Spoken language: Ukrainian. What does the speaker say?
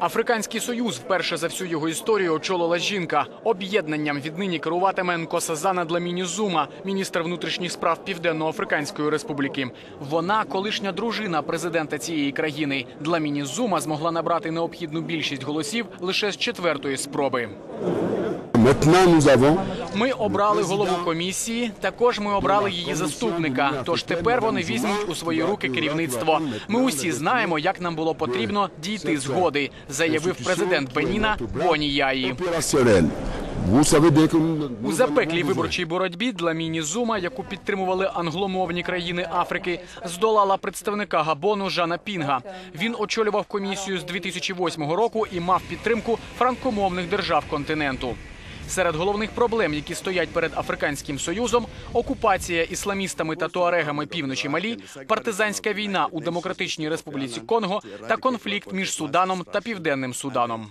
Африканський союз вперше за всю його історію очолила жінка. Об'єднанням віднині керуватиме Нкосазана Дламіні Зума, міністр внутрішніх справ Південно-Африканської Республіки. Вона колишня дружина президента цієї країни. Дламіні Зума змогла набрати необхідну більшість голосів лише з четвертої спроби. Maintenant, nous avons Ми обрали голову комісії. Також ми обрали її заступника. Тож тепер вони візьмуть у свої руки керівництво. Ми усі знаємо, як нам було потрібно дійти згоди, заявив президент Беніна Боні Яї. У запеклій виборчій боротьбі Дламіні Зума, яку підтримували англомовні країни Африки, здолала представника Габону Жана Пінга. Він очолював комісію з 2008 року і мав підтримку франкомовних держав континенту. Серед головних проблем, які стоять перед Африканським Союзом, окупація ісламістами та туарегами півночі Малі, партизанська війна у Демократичній Республіці Конго та конфлікт між Суданом та Південним Суданом.